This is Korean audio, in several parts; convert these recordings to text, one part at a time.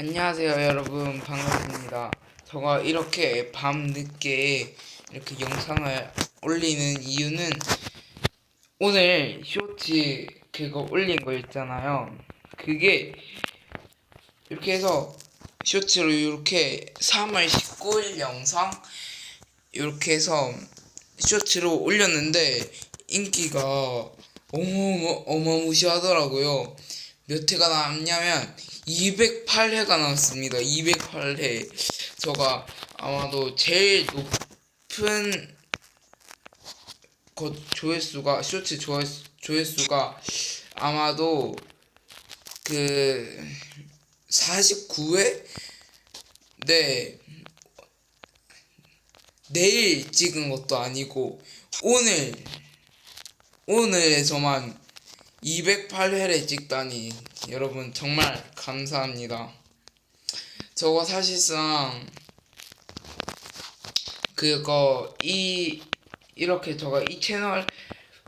안녕하세요 여러분. 반갑습니다. 제가 이렇게 밤늦게 이렇게 영상을 올리는 이유는 오늘 쇼츠 그거 올린 거 있잖아요. 그게 이렇게 해서 쇼츠로 이렇게 3월 19일 영상 이렇게 해서 쇼츠로 올렸는데 인기가 어마어마 어마무시하더라고요 몇 회가 나왔냐면 208회가 나왔습니다. 208회. 저가 아마도 제일 높은 것 조회수가 쇼츠 조회수, 조회수가 아마도 그 49회? 네. 내일 찍은 것도 아니고 오늘 오늘에서만 208회를 찍다니 여러분 정말 감사합니다. 저거 사실상 그거 이 이렇게 저가 이 채널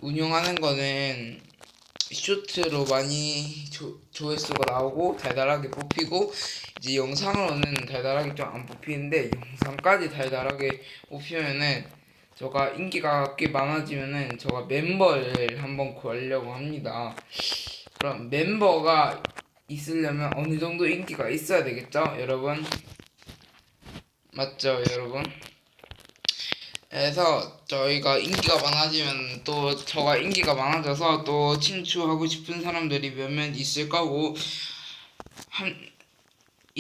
운영하는 거는 쇼트로 많이 조, 조회수가 나오고 달달하게 뽑히고 이제 영상으로는 달달하게 좀 안 뽑히는데 영상까지 달달하게 뽑히면은 저가 인기가 꽤 많아지면은 저가 멤버를 한번 구하려고 합니다. 그럼 멤버가 있으려면 어느 정도 인기가 있어야 되겠죠, 여러분? 맞죠, 여러분? 그래서 저희가 인기가 많아지면 또 저가 인기가 많아져서 또 친추하고 싶은 사람들이 몇몇 있을 거고 한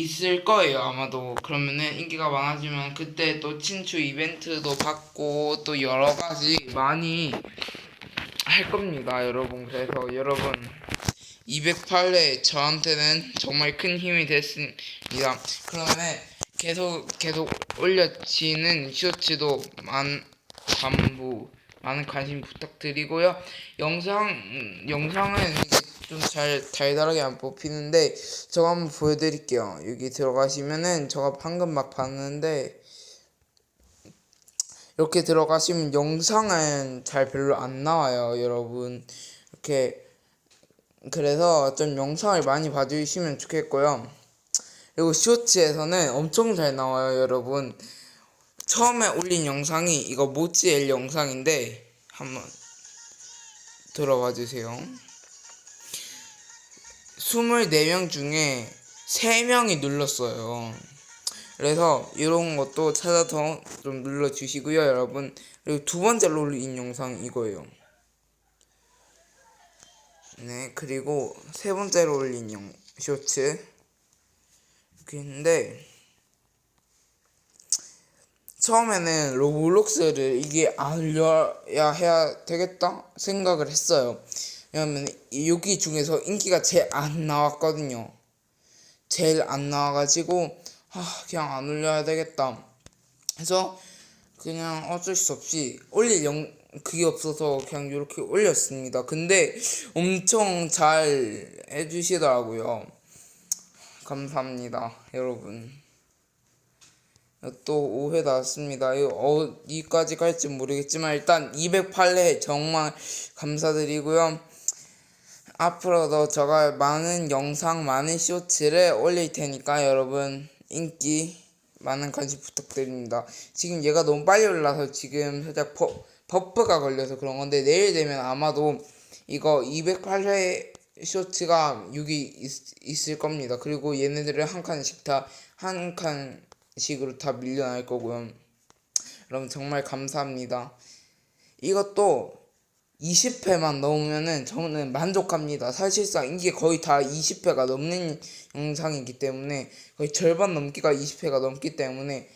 있을 거예요 아마도. 그러면은 인기가 많아지면 그때 또 친추 이벤트도 받고 또 여러 가지 많이 할 겁니다 여러분. 그래서 여러분 208회 저한테는 정말 큰 힘이 됐습니다. 그러면은 계속 계속 올려지는 쇼츠도 많 관부 많은 관심 부탁드리고요. 영상 음, 영상은 좀 잘 달달하게 안 뽑히는데 저거 한번 보여드릴게요. 여기 들어가시면은 저가 방금 막 봤는데 이렇게 들어가시면 영상은 잘 별로 안 나와요 여러분. 이렇게 그래서 좀 영상을 많이 봐주시면 좋겠고요. 그리고 쇼츠에서는 엄청 잘 나와요 여러분. 처음에 올린 영상이 이거 모찌엘 영상인데 한번 들어봐 주세요 24명 중에 3명이 눌렀어요. 그래서 이런 것도 찾아서 좀 눌러주시고요 여러분. 그리고 두 번째로 올린 영상 이거예요. 네 그리고 세 번째로 올린 영 쇼츠. 이렇게 있는데 처음에는 로블록스를 이게 알려야 해야 되겠다 생각을 했어요 왜냐면 여기 중에서 인기가 제일 안 나왔거든요. 제일 안 나와가지고 아 그냥 안 올려야 되겠다. 해서 그냥 어쩔 수 없이 올릴 영 그게 없어서 그냥 이렇게 올렸습니다. 근데 엄청 잘 해주시더라고요. 감사합니다 여러분. 또 5회 나왔습니다. 이거 어디까지 갈지 모르겠지만 일단 208회 정말 감사드리고요. 앞으로도 제가 많은 영상, 많은 쇼츠를 올릴 테니까 여러분 인기 많은 관심 부탁드립니다. 지금 얘가 너무 빨리 올라서 지금 살짝 버, 버프가 걸려서 그런 건데 내일 되면 아마도 이거 208회 쇼츠가 6이 있, 있을 겁니다. 그리고 얘네들을 한 칸씩 다 한칸 식으로 다 밀려날 거고요. 여러분 정말 감사합니다. 이것도 20회만 넘으면은 저는 만족합니다. 사실상 이게 거의 다 20회가 넘는 영상이기 때문에 거의 절반 넘기가 20회가 넘기 때문에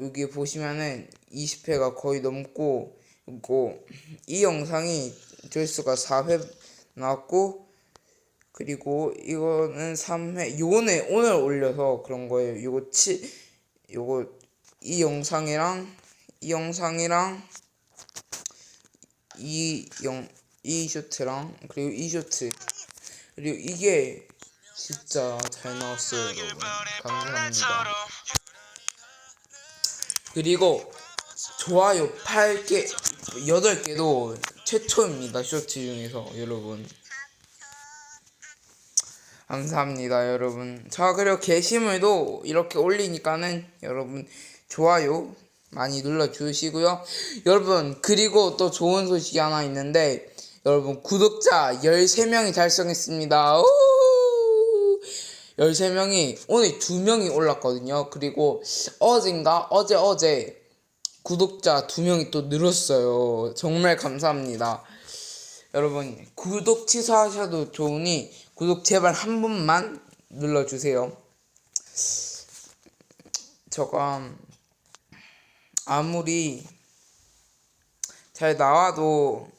여기 보시면은 20회가 거의 넘고 그리고 이 영상이 조회수가 4회 나왔고 그리고 이거는 3회 요거는 오늘 올려서 그런 거예요. 요거 7 요거 이 영상이랑 이 영상이랑 이영 이 쇼트랑 그리고 이 쇼트 그리고 이게 진짜 잘 나왔어요 여러분. 감사합니다. 그리고 좋아요 8개 8개도 최초입니다 쇼트 중에서 여러분. 감사합니다, 여러분. 자, 그리고 게시물도 이렇게 올리니까는 여러분 좋아요 많이 눌러주시고요. 여러분, 그리고 또 좋은 소식이 하나 있는데, 여러분, 구독자 13명이 달성했습니다. 우! 13명이, 오늘 2명이 올랐거든요. 그리고 어젠가, 어제, 어제, 구독자 2명이 또 늘었어요. 정말 감사합니다. 여러분 구독 취소하셔도 좋으니 구독 제발 한 번만 눌러주세요. 저가 아무리 잘 나와도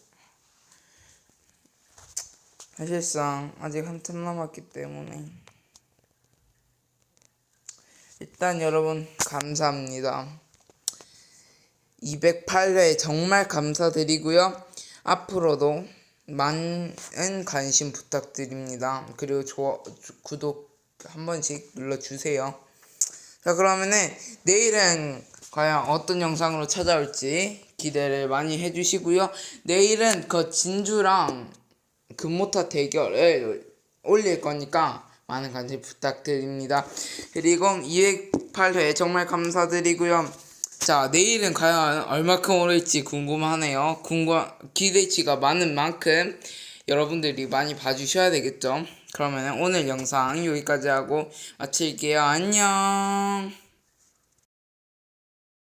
사실상 아직 한참 남았기 때문에 일단 여러분 감사합니다. 208회 정말 감사드리고요. 앞으로도 많은 관심 부탁드립니다. 그리고 좋아, 주- 구독 한 번씩 눌러주세요. 자, 그러면은 내일은 과연 어떤 영상으로 찾아올지 기대를 많이 해주시고요. 내일은 그 진주랑 금모타 대결을 올릴 거니까 많은 관심 부탁드립니다. 그리고 208회 정말 감사드리고요. 자, 내일은 과연 얼마큼 오를지 궁금하네요. 궁금, 기대치가 많은 만큼 여러분들이 많이 봐주셔야 되겠죠? 그러면 오늘 영상 여기까지 하고 마칠게요. 안녕!